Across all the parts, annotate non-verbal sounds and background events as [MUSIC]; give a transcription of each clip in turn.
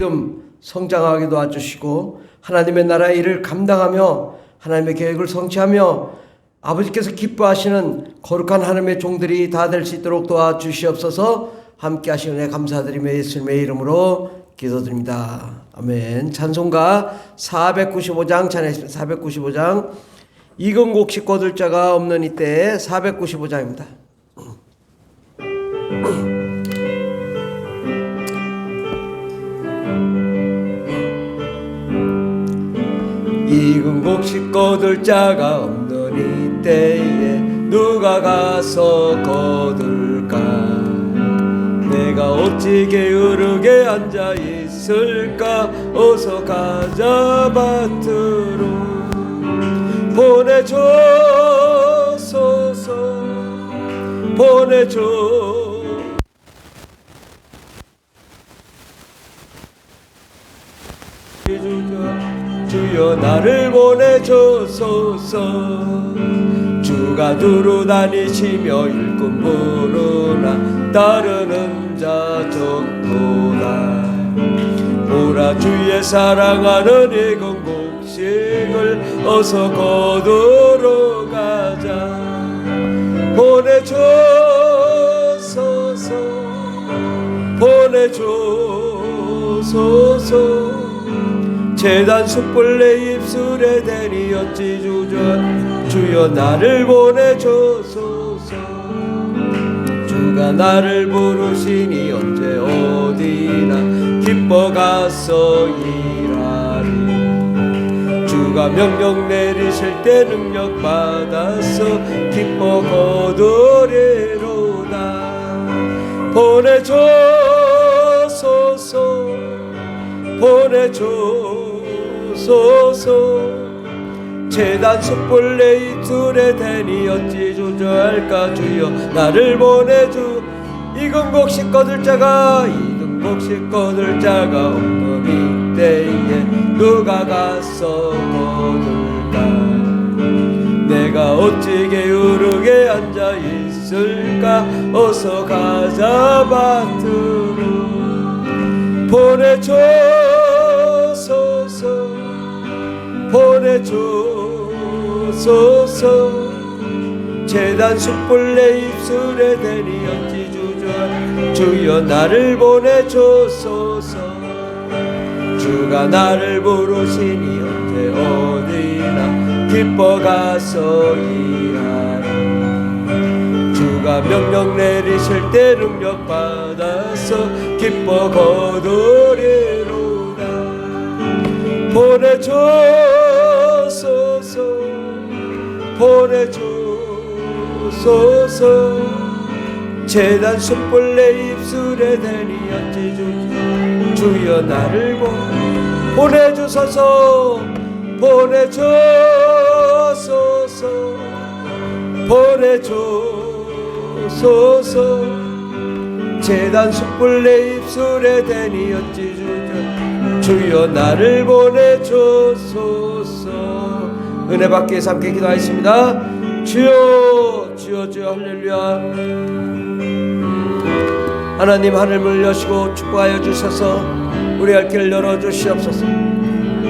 좀 성장하게 도와주시고 하나님의 나라의 일을 감당하며 하나님의 계획을 성취하며 아버지께서 기뻐하시는 거룩한 하나님의 종들이 다 될 수 있도록 도와주시옵소서 함께 하시는 은혜 감사드리며 예수님의 이름으로 기도드립니다. 아멘. 찬송가 495장 찬양했습니다. 495장 이근곡 식 거둘 자가 없는 이때 495장입니다. [CLEARS THROAT] 이근곡 식 거둘 자가 없는 이때에 누가 가서 거둘까? 내가 어찌 게으르게 앉아 있을까? 어서 가자 밭으로 보내줘소서. 보내줘 주여 나를 보내줘소서. 주가 두루 다니시며 일꾼 부르나 따르는 자 적도다 보라 주의 사랑하는 이 건 곡식을 어서 거두러 가자. 보내줘소서. 보내줘소서 재단 숯불 내 입술에 어찌 주저. 주여 나를 보내줘소서. 주가 나를 부르시니 언제 어디나 기뻐 가서 일하리 주가 명령 내리실 때 능력 받아서 기뻐 거두리로다. 보내줘소서. 보내줘 소서 재단 숯불 내 입술에 대니 어찌 주저할까 주여 나를 보내주. 이근곡식 거둘 자가 이근곡식 거둘 자가 없는 이때에 누가 가서 거둘까 내가 어찌 게으르게 앉아 있을까? 어서 가자 밭으로. 보내줘 보내줘소서. 재단 숯불 내 입술에 대니 어찌 주저 주여 나를 보내줘소서. 주가 나를 부르시니 언제 어디나 기뻐 가서 일하리 주가 명령 내리실 때 능력 받아서 기뻐 거두리로다. 보내줘소서 보내줘소서. 재단 숯불 내 입술에 대니 어찌 주여 나를 보 보내주소서. 보내줘소서. 보내줘소서. 재단 숯불 내 입술에 대니 어찌 주여 나를 보내줘소서 은혜 받기 위해서 함께 기도하겠습니다 주여 주여 주여 할렐루야 하나님 하늘을 여시고 축복하여 주셔서 우리 할 길을 열어 주시옵소서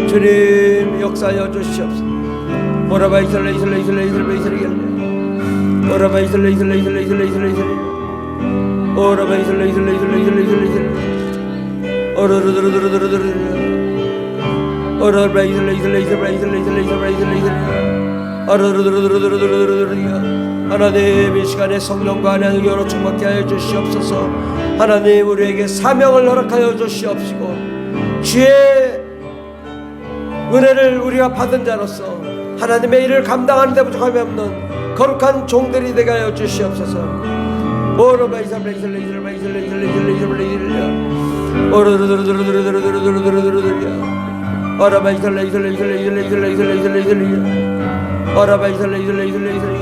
주님 역사하여 주시옵소서 오라바 이슬레 이슬레 이슬레 이슬레 이슬레 오라바 이슬레 이슬레 이슬레 이슬레 이슬레 오라바 이슬레 이슬레 이슬레 이슬레 이슬레 오르르르르르르르르 하나님 이 시간에 성령과 하나님 여러 충만케 하여 주시옵소서. 하나님 우리에게 사명을 허락하여 주시옵시고 주의 은혜를 우리가 받은 자로서 하나님의 일을 감당하는 데 부족함이 없는 거룩한 종들이 되게 하여 주시옵소서. 오르바 이슬레 이슬레 이슬레 이슬레 이슬레 이슬레 이슬레 이슬레 오르르르르르르르르르르르르르 오라 바 이슬레 이슬레 이슬레 이슬레 이슬레 이슬레 이슬레 이슬레 오라바 이슬레 이슬레 이슬레 이슬레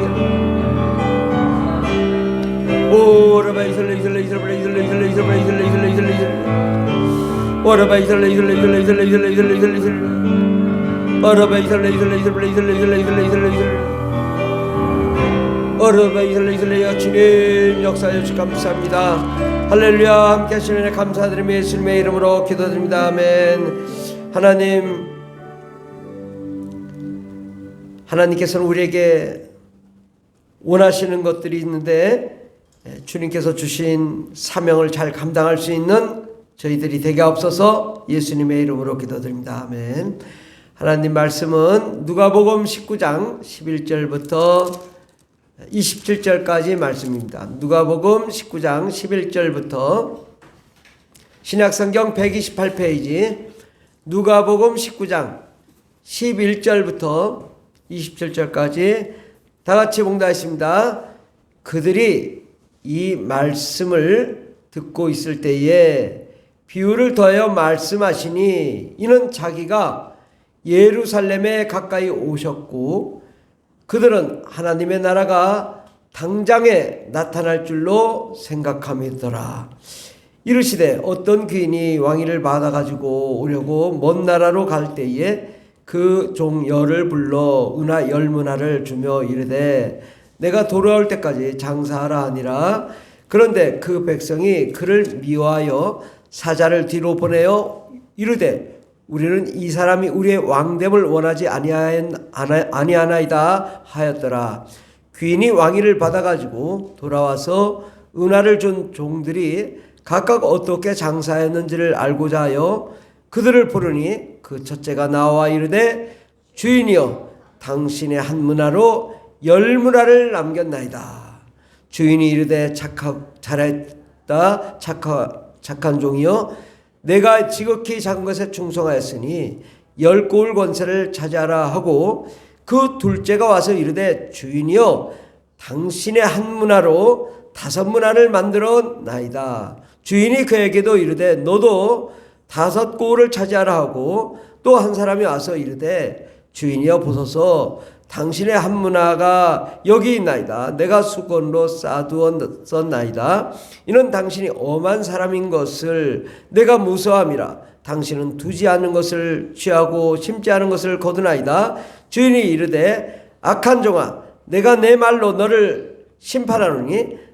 오라바 이슬레 이슬레 이슬레 이슬레 이슬레 이슬레 이슬레 이슬레 이슬레 이슬레 오라바 이슬레 이슬레 이슬레 이슬레 이슬레 이슬레 이슬레 이슬레 오라바 이슬레 이슬레 이슬레 이슬레 이슬레 이슬레 이슬레 이슬레 어르바 이슬레이슬레야 주님 역사해 주시 감사합니다 할렐루야 함께 하시는 감사드리며 예수님의 이름으로 기도드립니다 아멘 하나님 하나님께서는 우리에게 원하시는 것들이 있는데 예, 주님께서 주신 사명을 잘 감당할 수 있는 저희들이 되게 없어서 예수님의 이름으로 기도드립니다. 아멘. 하나님 말씀은 누가복음 19장 11절부터 27절까지 말씀입니다. 누가복음 19장 11절부터 신약성경 128페이지 누가복음 19장 11절부터 27절까지 다 같이 봉다했습니다. 그들이 이 말씀을 듣고 있을 때에 비유를 더하여 말씀하시니 이는 자기가 예루살렘에 가까이 오셨고 그들은 하나님의 나라가 당장에 나타날 줄로 생각함이더라. 이르시되 어떤 귀인이 왕위를 받아가지고 오려고 먼 나라로 갈 때에 그 종 열을 불러 은하 열 문화를 주며 이르되 내가 돌아올 때까지 장사하라 하니라. 그런데 그 백성이 그를 미워하여 사자를 뒤로 보내어 이르되 우리는 이 사람이 우리의 왕됨을 원하지 아니하나이다 하였더라. 귀인이 왕위를 받아가지고 돌아와서 은하를 준 종들이 각각 어떻게 장사했는지를 알고자 하여 그들을 부르니 그 첫째가 나와 이르되 주인이여 당신의 한 문화로 열 문화를 남겼나이다. 주인이 이르되 착하 잘했다 착하 착한 종이여 내가 지극히 작은 것에 충성하였으니 열 고울 권세를 차지하라 하고 그 둘째가 와서 이르되 주인이여 당신의 한 문화로 다섯 문화를 만들어 나이다. 주인이 그에게도 이르되 너도 다섯 고울을 차지하라 하고 또 한 사람이 와서 이르되 주인이여 보소서 당신의 한 문화가 여기 있나이다. 내가 수건으로 쌓아두었나이다. 이는 당신이 엄한 사람인 것을 내가 무서함이라. 당신은 두지 않은 것을 취하고 심지 않은 것을 거두나이다. 주인이 이르되 악한 종아 내가 내 말로 너를 심판하노니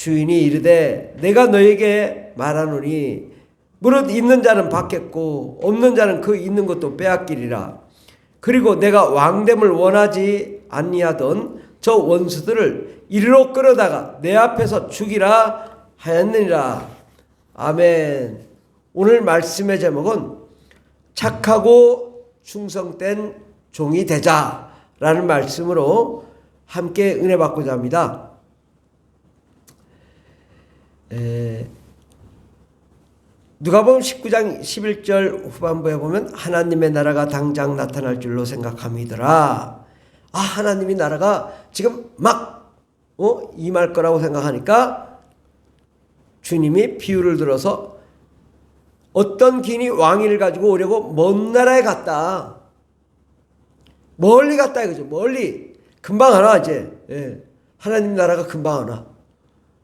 주인이 이르되 내가 너에게 말하노니 무릇 있는 자는 받겠고 없는 자는 그 있는 것도 빼앗기리라. 그리고 내가 왕됨을 원하지 아니하던 저 원수들을 이리로 끌어다가 내 앞에서 죽이라 하였느니라. 아멘. 오늘 말씀의 제목은 착하고 충성된 종이 되자라는 말씀으로 함께 은혜 받고자 합니다. 에, 누가복음 19장 11절 후반부에 보면 하나님의 나라가 당장 나타날 줄로 생각함이더라. 아 하나님이 나라가 지금 막 어? 임할 거라고 생각하니까 주님이 비유를 들어서 어떤 기인이 왕위를 가지고 오려고 먼 나라에 갔다. 멀리 갔다 이거죠. 멀리 금방 하나 이제 예. 하나님 나라가 금방 하나.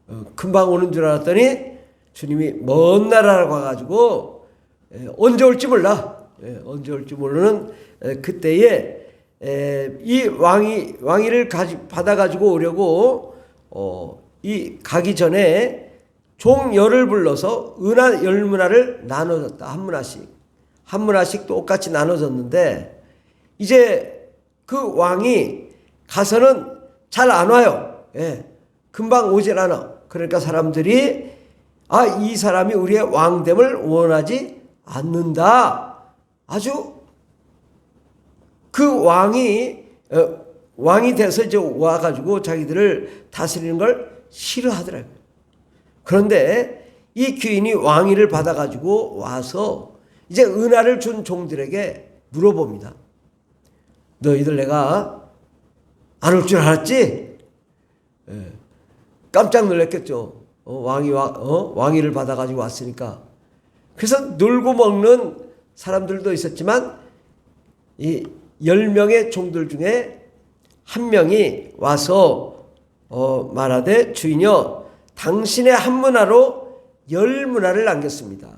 어, 금방 오는 줄 알았더니 주님이 먼 나라로 가가지고 예, 언제 올지 몰라. 예, 언제 올지 모르는 예, 그때에 에, 이 왕이 왕위를 가지, 받아 가지고 오려고 어, 이 가기 전에 종 열을 불러서 은하 열 문화를 나눠줬다 한 문화씩 한 문화씩 똑같이 나눠줬는데 이제 그 왕이 가서는 잘 안 와요. 예, 금방 오질 않아. 그러니까 사람들이 아 이 사람이 우리의 왕됨을 원하지 않는다. 아주 그 왕이 어, 왕이 돼서 이제 와가지고 자기들을 다스리는 걸 싫어하더라고요. 그런데 이 귀인이 왕위를 받아가지고 와서 이제 은하를 준 종들에게 물어봅니다. 너희들 내가 안 올 줄 알았지? 예. 깜짝 놀랐겠죠. 어, 왕이 와, 어? 왕위를 받아가지고 왔으니까 그래서 놀고 먹는 사람들도 있었지만 이열 명의 종들 중에 한 명이 와서 어, 말하되 주인여 당신의 한 문화로 열 문화를 남겼습니다.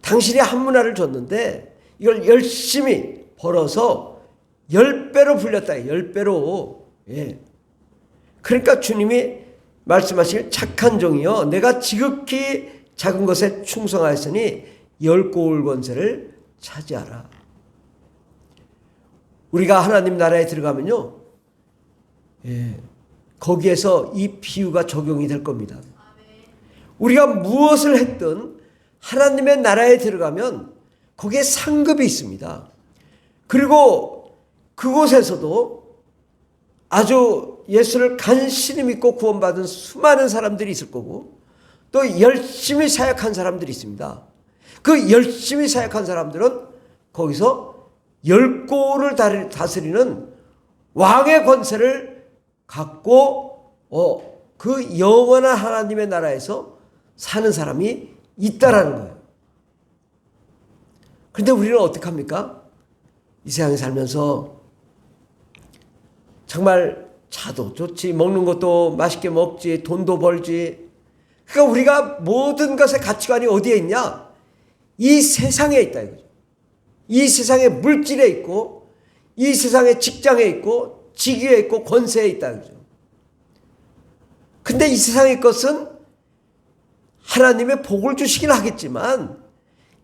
당신이 한 문화를 줬는데 이걸 열심히 벌어서 열 배로 불렸다. 열 배로. 예. 그러니까 주님이 말씀하실 착한 종이여 내가 지극히 작은 것에 충성하였으니 열 고울 권세를 차지하라. 우리가 하나님 나라에 들어가면요. 예. 거기에서 이 비유가 적용이 될 겁니다. 우리가 무엇을 했든 하나님의 나라에 들어가면 거기에 상급이 있습니다. 그리고 그곳에서도 아주 예수를 간신히 믿고 구원받은 수많은 사람들이 있을 거고 또 열심히 사역한 사람들이 있습니다. 그 열심히 사역한 사람들은 거기서 열고를 다스리는 왕의 권세를 갖고 어, 그 영원한 하나님의 나라에서 사는 사람이 있다라는 거예요. 그런데 우리는 어떻게 합니까? 이 세상에 살면서 정말 차도 좋지, 먹는 것도 맛있게 먹지, 돈도 벌지. 그러니까 우리가 모든 것의 가치관이 어디에 있냐? 이 세상에 있다 이거죠. 이 세상의 물질에 있고, 이 세상의 직장에 있고, 직위에 있고, 권세에 있다 이거죠. 근데 이 세상의 것은 하나님의 복을 주시긴 하겠지만,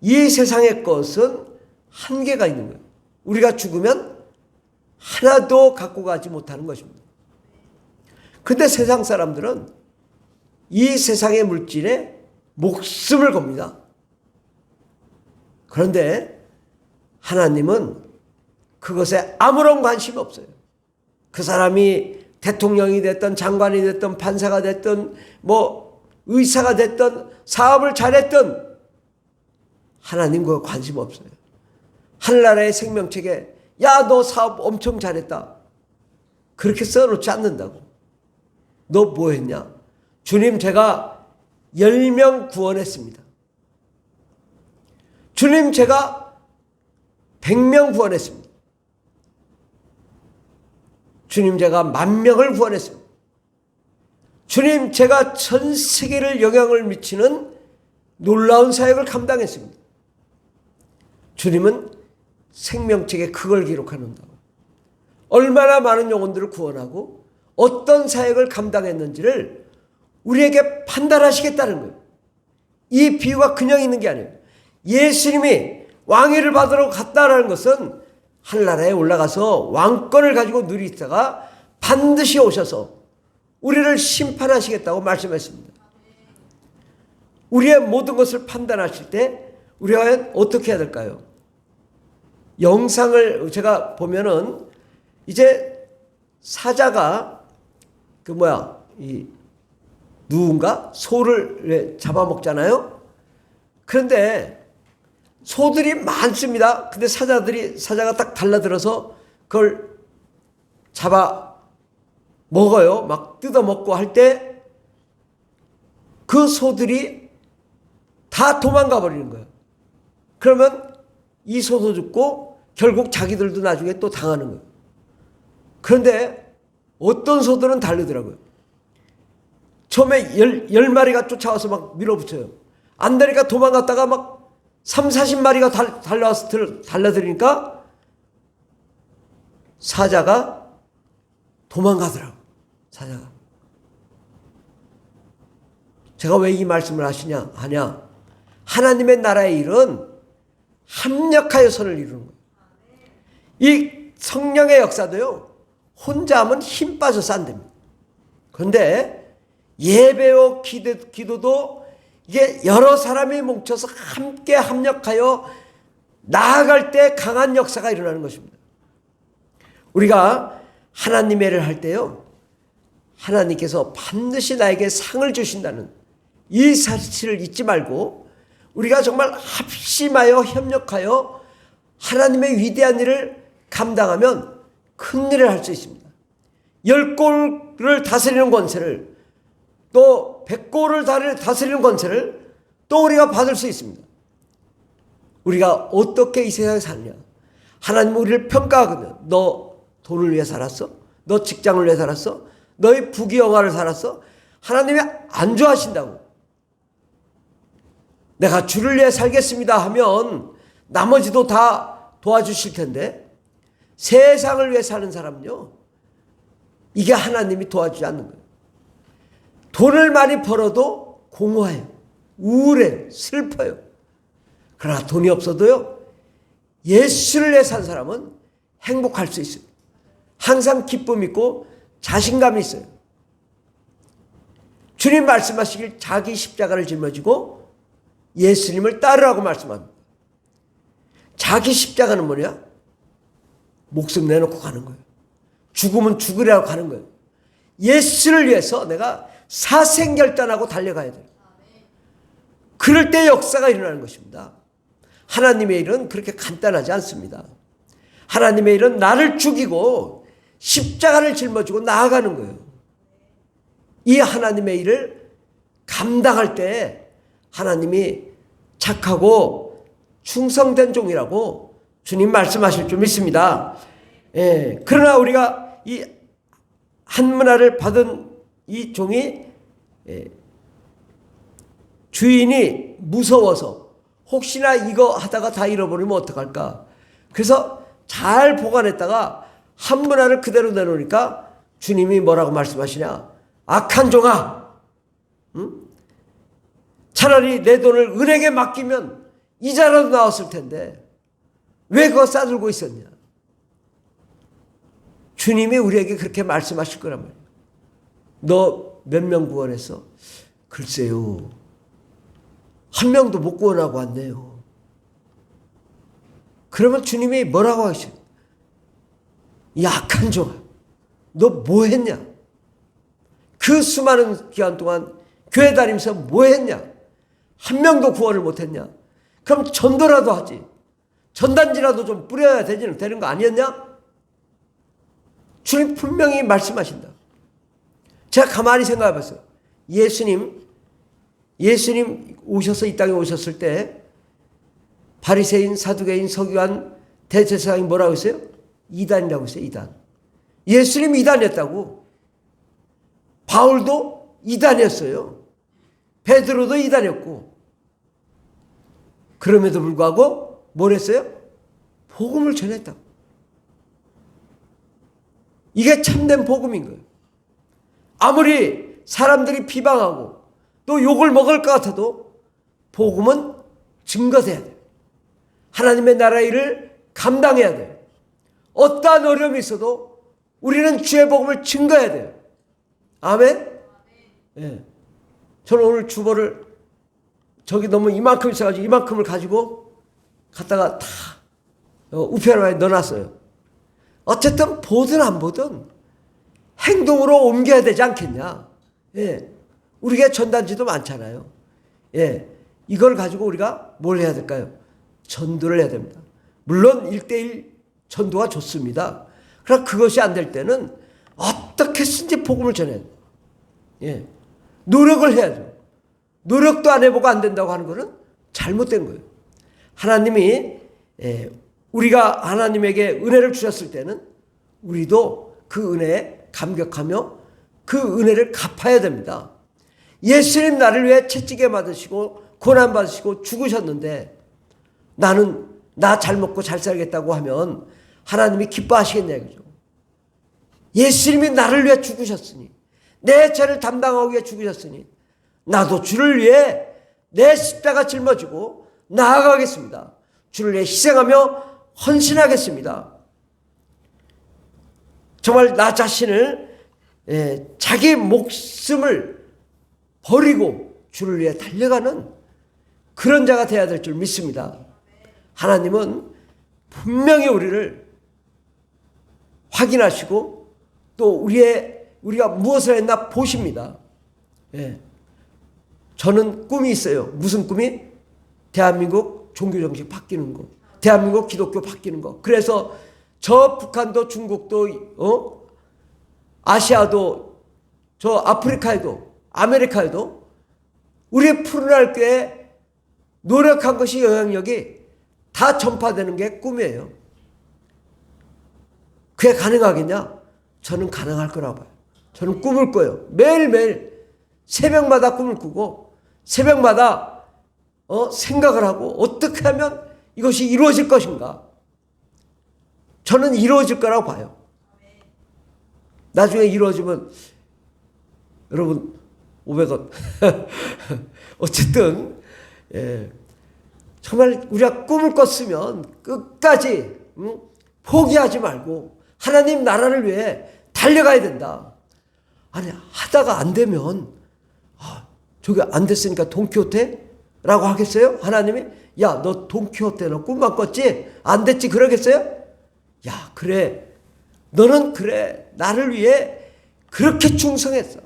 이 세상의 것은 한계가 있는 거예요. 우리가 죽으면 하나도 갖고 가지 못하는 것입니다. 근데 세상 사람들은 이 세상의 물질에 목숨을 겁니다. 그런데 하나님은 그것에 아무런 관심 없어요. 그 사람이 대통령이 됐던 장관이 됐던 판사가 됐던 뭐 의사가 됐던 사업을 잘했던 하나님 그 관심 없어요. 하늘나라의 생명책에 야 너 사업 엄청 잘했다. 그렇게 써놓지 않는다고. 너 뭐 했냐? 주님 제가 10명 구원했습니다. 주님 제가 100명 구원했습니다. 주님 제가 만 명을 구원했습니다. 주님 제가 전 세계를 영향을 미치는 놀라운 사역을 감당했습니다. 주님은 생명책에 그걸 기록하는다고. 얼마나 많은 영혼들을 구원하고 어떤 사역을 감당했는지를 우리에게 판단하시겠다는 거예요. 이 비유가 그냥 있는 게 아니에요. 예수님이 왕위를 받으러 갔다라는 것은 한나라에 올라가서 왕권을 가지고 누리다가 반드시 오셔서 우리를 심판하시겠다고 말씀했습니다. 우리의 모든 것을 판단하실 때 우리가 어떻게 해야 될까요? 영상을 제가 보면은 이제 사자가 그 뭐야 이 누군가 소를 잡아먹잖아요. 그런데 소들이 많습니다. 근데 사자들이 사자가 딱 달라들어서 그걸 잡아 먹어요. 막 뜯어 먹고 할 때 그 소들이 다 도망가 버리는 거예요. 그러면 이 소도 죽고 결국 자기들도 나중에 또 당하는 거예요. 그런데 어떤 소들은 다르더라고요. 처음에 열, 열 마리가 쫓아와서 막 밀어붙여요. 안 되니까 도망갔다가 막 3, 40마리가 달, 달려와서 달려들으니까 사자가 도망가더라고. 사자가. 제가 왜 이 말씀을 하시냐, 하냐. 하나님의 나라의 일은 합력하여 선을 이루는 거예요. 이 성령의 역사도요, 혼자 하면 힘 빠져서 안 됩니다. 그런데 예배와 기도, 도 이게 여러 사람이 뭉쳐서 함께 합력하여 나아갈 때 강한 역사가 일어나는 것입니다. 우리가 하나님의 일을 할 때요, 하나님께서 반드시 나에게 상을 주신다는 이 사실을 잊지 말고 우리가 정말 합심하여 협력하여 하나님의 위대한 일을 감당하면 큰 일을 할 수 있습니다. 열 골을 다스리는 권세를 또 백 골을 다리- 다스리는 권세를 또 우리가 받을 수 있습니다. 우리가 어떻게 이 세상에 사느냐? 하나님 우리를 평가하거든. 너 돈을 위해 살았어? 너 직장을 위해 살았어? 너의 부귀영화를 살았어? 하나님이 안 좋아하신다고. 내가 주를 위해 살겠습니다 하면 나머지도 다 도와주실 텐데 세상을 위해 사는 사람은요. 이게 하나님이 도와주지 않는 거예요. 돈을 많이 벌어도 공허해요. 우울해요. 슬퍼요. 그러나 돈이 없어도요. 예수를 위해 산 사람은 행복할 수 있어요. 항상 기쁨 있고 자신감이 있어요. 주님 말씀하시길 자기 십자가를 짊어지고 예수님을 따르라고 말씀합니다. 자기 십자가는 뭐냐? 목숨 내놓고 가는 거예요. 죽으면 죽으라고 가는 거예요. 예수를 위해서 내가 사생결단하고 달려가야 돼요. 그럴 때 역사가 일어나는 것입니다. 하나님의 일은 그렇게 간단하지 않습니다. 하나님의 일은 나를 죽이고 십자가를 짊어지고 나아가는 거예요. 이 하나님의 일을 감당할 때 하나님이 착하고 충성된 종이라고 주님 말씀하실 줄 믿습니다. 예, 그러나 우리가 이 한문화를 받은 이 종이 예, 주인이 무서워서 혹시나 이거 하다가 다 잃어버리면 어떡할까. 그래서 잘 보관했다가 한문화를 그대로 내놓으니까 주님이 뭐라고 말씀하시냐. 악한 종아. 응? 차라리 내 돈을 은행에 맡기면 이자라도 나왔을 텐데 왜 그거 싸들고 있었냐. 주님이 우리에게 그렇게 말씀하실 거란 말이야. 너 몇 명 구원했어? 글쎄요. 한 명도 못 구원하고 왔네요. 그러면 주님이 뭐라고 하시죠? 약한 종아, 너 뭐 했냐? 그 수많은 기간 동안 교회 다니면서 뭐 했냐? 한 명도 구원을 못 했냐? 그럼 전도라도 하지. 전단지라도 좀 뿌려야 되지는 되는 거 아니었냐? 주님 분명히 말씀하신다. 제가 가만히 생각해 봤어요. 예수님, 예수님 오셔서 이 땅에 오셨을 때 바리새인, 사두개인, 서기관, 대제사장이 뭐라고 했어요? 이단이라고 했어요. 이단. 예수님 이단이었다고. 바울도 이단이었어요. 베드로도 이단이었고. 그럼에도 불구하고 뭘 했어요? 복음을 전했다고. 이게 참된 복음인 거예요. 아무리 사람들이 비방하고 또 욕을 먹을 것 같아도 복음은 증거돼야 돼요. 하나님의 나라 일을 감당해야 돼요. 어떠한 어려움이 있어도 우리는 주의 복음을 증거해야 돼요. 아멘? 예. 저는 오늘 주보를 저기 너무 이만큼 있어가지고 이만큼을 가지고 갔다가 다 어, 우편함에 넣어놨어요. 어쨌든 보든 안 보든 행동으로 옮겨야 되지 않겠냐. 예. 우리가 전단지도 많잖아요. 예. 이걸 가지고 우리가 뭘 해야 될까요? 전도를 해야 됩니다. 물론 일대일 전도가 좋습니다. 그러나 그것이 안 될 때는 어떻게 쓴지 복음을 전해야 돼요. 예. 노력을 해야죠. 노력도 안 해보고 안 된다고 하는 것은 잘못된 거예요. 하나님이 예, 우리가 하나님에게 은혜를 주셨을 때는 우리도 그 은혜에 감격하며 그 은혜를 갚아야 됩니다. 예수님 나를 위해 채찍에 맞으시고 고난 받으시고 죽으셨는데 나는 나 잘 먹고 잘 살겠다고 하면 하나님이 기뻐하시겠냐 이거죠. 예수님이 나를 위해 죽으셨으니 내 죄를 담당하기 위해 죽으셨으니 나도 주를 위해 내 십자가 짊어지고 나아가겠습니다. 주를 위해 희생하며 헌신하겠습니다. 정말 나 자신을 예, 자기 목숨을 버리고 주를 위해 달려가는 그런 자가 되어야 될 줄 믿습니다. 하나님은 분명히 우리를 확인하시고 또 우리의 우리가 무엇을 했나 보십니다. 예. 저는 꿈이 있어요. 무슨 꿈이? 대한민국 종교 정식 바뀌는 거. 대한민국 기독교 바뀌는 거. 그래서 저 북한도 중국도 어? 아시아도 저 아프리카에도 아메리카에도 우리 푸른날 교회 노력한 것이 영향력이 다 전파되는 게 꿈이에요. 그게 가능하겠냐? 저는 가능할 거라고 봐요. 저는 꿈을 꿔요. 매일매일 새벽마다 꿈을 꾸고 새벽마다 어, 생각을 하고 어떻게 하면 이것이 이루어질 것인가? 저는 이루어질 거라고 봐요. 나중에 이루어지면 여러분 500원 [LAUGHS] 어쨌든 예, 정말 우리가 꿈을 꿨으면 끝까지 응? 포기하지 말고 하나님 나라를 위해 달려가야 된다. 아니 하다가 안 되면 아, 저게 안 됐으니까 돈키호테 라고 하겠어요? 하나님이 야 너 돈키호테 너 꿈만 꿨지 안 됐지 그러겠어요? 야 그래 너는 그래 나를 위해 그렇게 충성했어.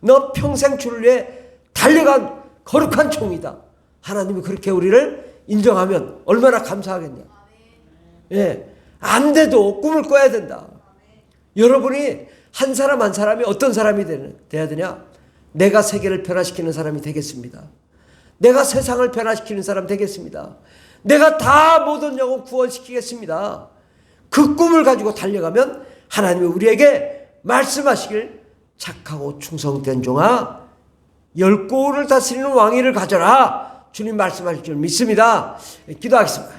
너 평생 주를 위해 달려간 거룩한 종이다. 하나님이 그렇게 우리를 인정하면 얼마나 감사하겠냐. 예. 안 돼도 꿈을 꿔야 된다. 여러분이 한 사람 한 사람이 어떤 사람이 되는, 돼야 되냐? 내가 세계를 변화시키는 사람이 되겠습니다. 내가 세상을 변화시키는 사람 되겠습니다. 내가 다 모든 영혼 구원시키겠습니다. 그 꿈을 가지고 달려가면 하나님이 우리에게 말씀하시길 착하고 충성된 종아 열 고을을 다스리는 왕위를 가져라 주님 말씀하실 줄 믿습니다. 기도하겠습니다.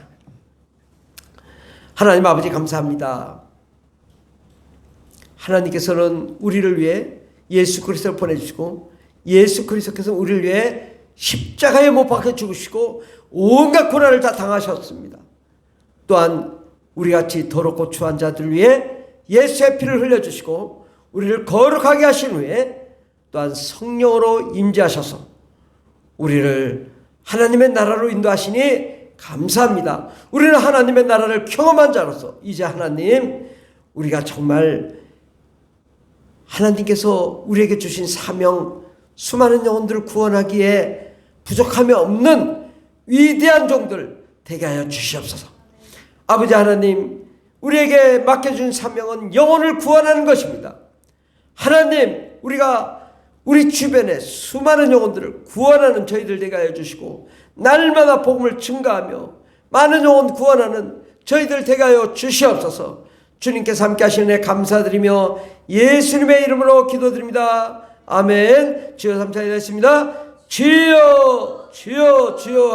하나님 아버지 감사합니다. 하나님께서는 우리를 위해 예수 그리스도를 보내주시고 예수 그리스도께서 우리를 위해 십자가에 못 박혀 죽으시고 온갖 고난을 다 당하셨습니다. 또한 우리 같이 더럽고 추한 자들 위해 예수의 피를 흘려주시고 우리를 거룩하게 하신 후에 또한 성령으로 임재하셔서 우리를 하나님의 나라로 인도하시니 감사합니다. 우리는 하나님의 나라를 경험한 자로서 이제 하나님 우리가 정말 하나님께서 우리에게 주신 사명 수많은 영혼들을 구원하기에 부족함이 없는 위대한 종들 되게 하여 주시옵소서. 아버지 하나님 우리에게 맡겨준 사명은 영혼을 구원하는 것입니다. 하나님 우리가 우리 주변에 수많은 영혼들을 구원하는 저희들 되게 하여 주시고 날마다 복음을 증가하며 많은 영혼 구원하는 저희들 되게 하여 주시옵소서 주님께서 함께 하시는 애 감사드리며 예수님의 이름으로 기도드립니다. 아멘 주여 삼차이 됐습니다. 주여 주여 주여